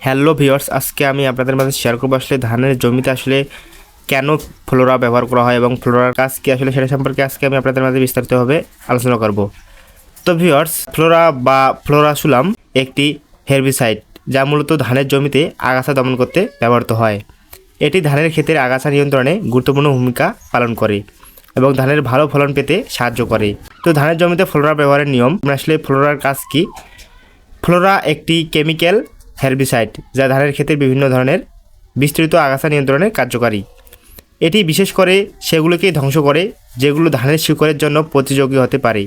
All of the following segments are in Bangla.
হ্যালো ভিওর্স আজকে আমি আপনাদের মাঝে শেয়ার করব আসলে ধানের জমিতে আসলে কেন ফ্লোরা ব্যবহার করা হয় এবং ফ্লোরার কাজ কী আসলে সেটা সম্পর্কে আজকে আমি আপনাদের মাঝে বিস্তারিতভাবে আলোচনা করব। তো ভিওর্স ফ্লোরা বা ফ্লোরাসুলাম একটি হেরবিসাইড যা মূলত ধানের জমিতে আগাছা দমন করতে ব্যবহৃত হয়। এটি ধানের ক্ষেতের আগাছা নিয়ন্ত্রণে গুরুত্বপূর্ণ ভূমিকা পালন করে এবং ধানের ভালো ফলন পেতে সাহায্য করে। তো ধানের জমিতে ফ্লোরা ব্যবহারের নিয়ম আসলে ফ্লোরার কাজ কি? ফ্লোরা একটি কেমিক্যাল হেরবিসাইড, যা ধানের ক্ষেতের বিভিন্ন ধরনের বিস্তৃত আগাছা নিয়ন্ত্রণে কার্যকারী। এটি বিশেষ করে সেগুলোকেই ধ্বংস করে, যেগুলো ধানের শিকড়ের জন্য প্রতিযোগী হতে পারে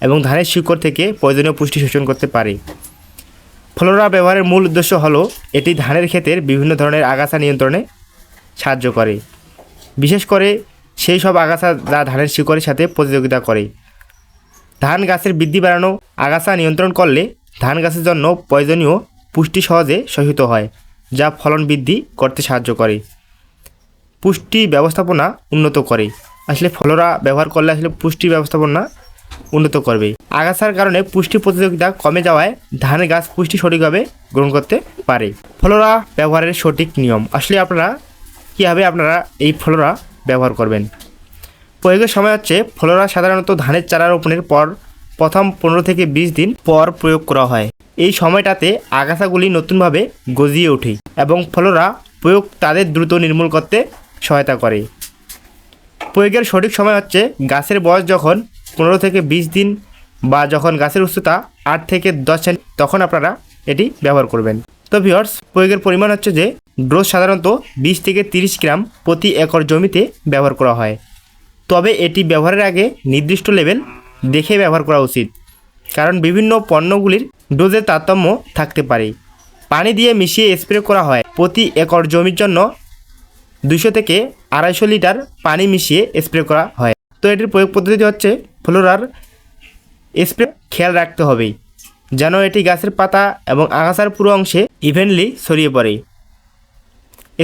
এবং ধানের শিকড় থেকে প্রয়োজনীয় পুষ্টি শোষণ করতে পারে। ফ্লোরা ব্যবহারের মূল উদ্দেশ্য হলো, এটি ধানের ক্ষেতের বিভিন্ন ধরনের আগাছা নিয়ন্ত্রণে সাহায্য করে। বিশেষ করে সেই সব আগাছা যা ধানের শিকড়ের সাথে প্রতিযোগিতা করে। ধান গাছের বৃদ্ধি বাড়ানো, আগাছা নিয়ন্ত্রণ করলে ধান গাছের জন্য প্রয়োজনীয় পুষ্টি সহজে সহিত হয়, যা ফলন বৃদ্ধি করতে সাহায্য করে। পুষ্টি ব্যবস্থাপনা উন্নত করে। আসলে ফলরা ব্যবহার করলে আসলে পুষ্টি ব্যবস্থাপনা উন্নত করবে। আগাছার কারণে পুষ্টি প্রতিযোগিতা কমে যাওয়ায় ধান গাছ পুষ্টি সঠিকভাবে গ্রহণ করতে পারে। ফলরা ব্যবহারের সঠিক নিয়ম। আসলে আপনারা, কীভাবে আপনারা এই ফলরা ব্যবহার করবেন? প্রয়োগের সময় হচ্ছে, ফলরা সাধারণত ধানের চারা রোপণের পর প্রথম পনেরো থেকে বিশ দিন পর প্রয়োগ করা হয়। এই সময়টাতে আগাছাগুলি নতুনভাবে গজিয়ে ওঠে এবং ফলরা প্রয়োগ তাদের দ্রুত নির্মূল করতে সহায়তা করে। প্রয়োগের সঠিক সময় হচ্ছে গাছের বয়স যখন পনেরো থেকে বিশ দিন বা যখন গাছের উচ্চতা আট থেকে দশ সেন্ট তখন আপনারা এটি ব্যবহার করবেন। তো ভিওর্স প্রয়োগের পরিমাণ হচ্ছে যে ডোজ সাধারণত বিশ থেকে তিরিশ গ্রাম প্রতি একর জমিতে ব্যবহার করা হয়। তবে এটি ব্যবহারের আগে নির্দিষ্ট লেভেল দেখে ব্যবহার করা উচিত। কারণ বিভিন্ন পণ্যগুলির ডোজের তারতম্য থাকতে পারে। পানি দিয়ে মিশিয়ে স্প্রে করা হয়। প্রতি একর জমির জন্য দুশো থেকে আড়াইশো লিটার পানি মিশিয়ে স্প্রে করা হয়। তো এটির প্রয়োগ পদ্ধতি হচ্ছে ফ্লোরার স্প্রে। খেয়াল রাখতে হবে যেন এটি গাছের পাতা এবং আগাছার পুরো অংশে ইভেনলি ছড়িয়ে পড়ে।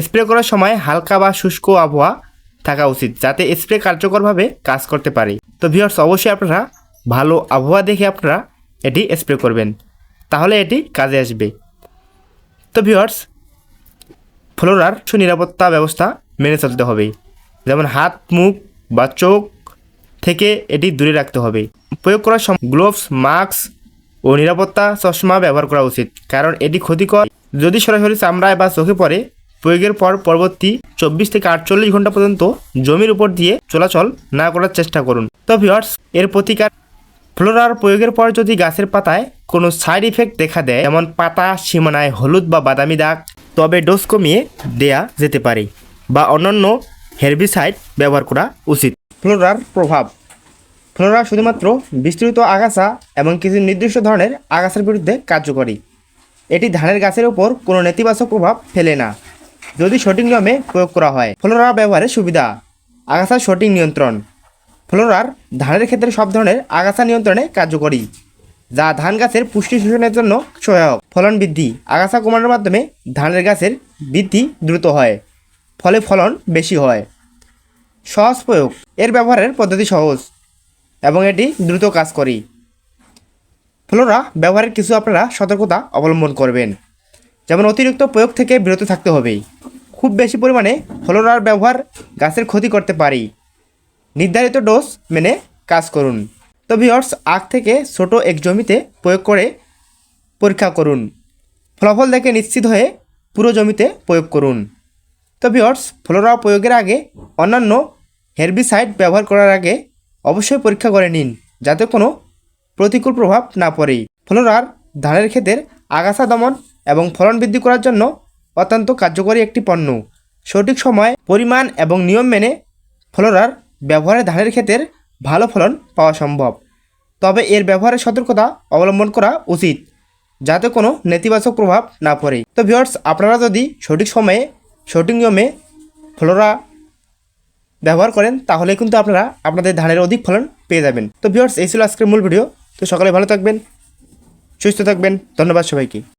স্প্রে করার সময় হালকা বা শুষ্ক আবহাওয়া থাকা উচিত যাতে স্প্রে কার্যকরভাবে কাজ করতে পারে। তো ভিওর্স অবশ্যই আপনারা ভালো আবহাওয়া দেখে আপনারা এটি স্প্রে করবেন। তাহলে এটি কাজে আসবে। তো ভিওর্স ফ্লোরার সুনিরাপত্তা ব্যবস্থা মেনে চলতে হবে। যেমন হাত, মুখ বা চোখ থেকে এটি দূরে রাখতে হবে। প্রয়োগ করার সময় গ্লোভস, মাস্ক ও নিরাপত্তা চশমা ব্যবহার করা উচিত। কারণ এটি ক্ষতিকর। যদি সরাসরি চামড়ায় বা চোখে পড়ে, প্রয়োগের পর পরবর্তী চব্বিশ থেকে আটচল্লিশ ঘণ্টা পর্যন্ত জমির উপর দিয়ে চলাচল না করার চেষ্টা করুন। তো ভিওর্স এর প্রতিকার ফ্লোরার প্রয়োগের পর যদি গাছের পাতায় কোনো সাইড ইফেক্ট দেখা দেয়, যেমন পাতা, সীমানায় হলুদ বা বাদামি দাগ, তবে ডোজ কমিয়ে দেয়া যেতে পারে বা অন্যান্য হেরবিসাইড ব্যবহার করা উচিত। ফ্লোরার প্রভাব। ফ্লোরা শুধুমাত্র বিস্তৃত আগাছা এবং কিছু নির্দিষ্ট ধরনের আগাছার বিরুদ্ধে কার্যকরী। এটি ধানের গাছের উপর কোনো নেতিবাচক প্রভাব ফেলে না, যদি সঠিক নিয়মে প্রয়োগ করা হয়। ফ্লোরা ব্যবহারের সুবিধা। আগাছার সঠিক নিয়ন্ত্রণ। ফ্লোরার ধানের ক্ষেত্রে সব ধরনের আগাছা নিয়ন্ত্রণে কার্যকরী, যা ধান গাছের পুষ্টি শোষণের জন্য সহায়ক। ফলন বৃদ্ধি, আগাছা কমানোর মাধ্যমে ধানের গাছের বৃদ্ধি দ্রুত হয়, ফলে ফলন বেশি হয়। সহজ প্রয়োগ, এর ব্যবহারের পদ্ধতি সহজ এবং এটি দ্রুত কাজ করি। ফ্লোরা ব্যবহারের কিছু আপনারা সতর্কতা অবলম্বন করবেন, যেমন অতিরিক্ত প্রয়োগ থেকে বিরত থাকতে হবে। খুব বেশি পরিমাণে ফ্লোরার ব্যবহার গাছের ক্ষতি করতে পারি। নির্ধারিত ডোজ মেনে কাজ করুন। তো ভিওর্স আখ থেকে ছোট এক জমিতে প্রয়োগ করে পরীক্ষা করুন। ফলাফল দেখে নিশ্চিত হয়ে পুরো জমিতে প্রয়োগ করুন। তো ভিওর্স ফ্লোরা প্রয়োগের আগে অন্যান্য হেরবিসাইড ব্যবহার করার আগে অবশ্যই পরীক্ষা করে নিন, যাতে কোনো প্রতিকূল প্রভাব না পড়ে। ফ্লোরার ধানের ক্ষেতের আগাছা দমন এবং ফলন বৃদ্ধি করার জন্য অত্যন্ত কার্যকরী একটি পণ্য। সঠিক সময় পরিমাণ এবং নিয়ম মেনে ফ্লোরার ব্যবহারে ধানের ক্ষেতের ভালো ফলন পাওয়া সম্ভব। তবে এর ব্যবহারে সতর্কতা অবলম্বন করা উচিত, যাতে কোনো নেতিবাচক প্রভাব না পড়ে। তো ভিওর্স আপনারা যদি সঠিক সময়ে, সঠিক নিয়মে ফ্লোরা ব্যবহার করেন, তাহলে কিন্তু আপনারা আপনাদের ধানের অধিক ফলন পেয়ে যাবেন। তো ভিওর্স এই ছিল আজকের মূল ভিডিও। তো সকালে ভালো থাকবেন, সুস্থ থাকবেন। ধন্যবাদ সবাইকে।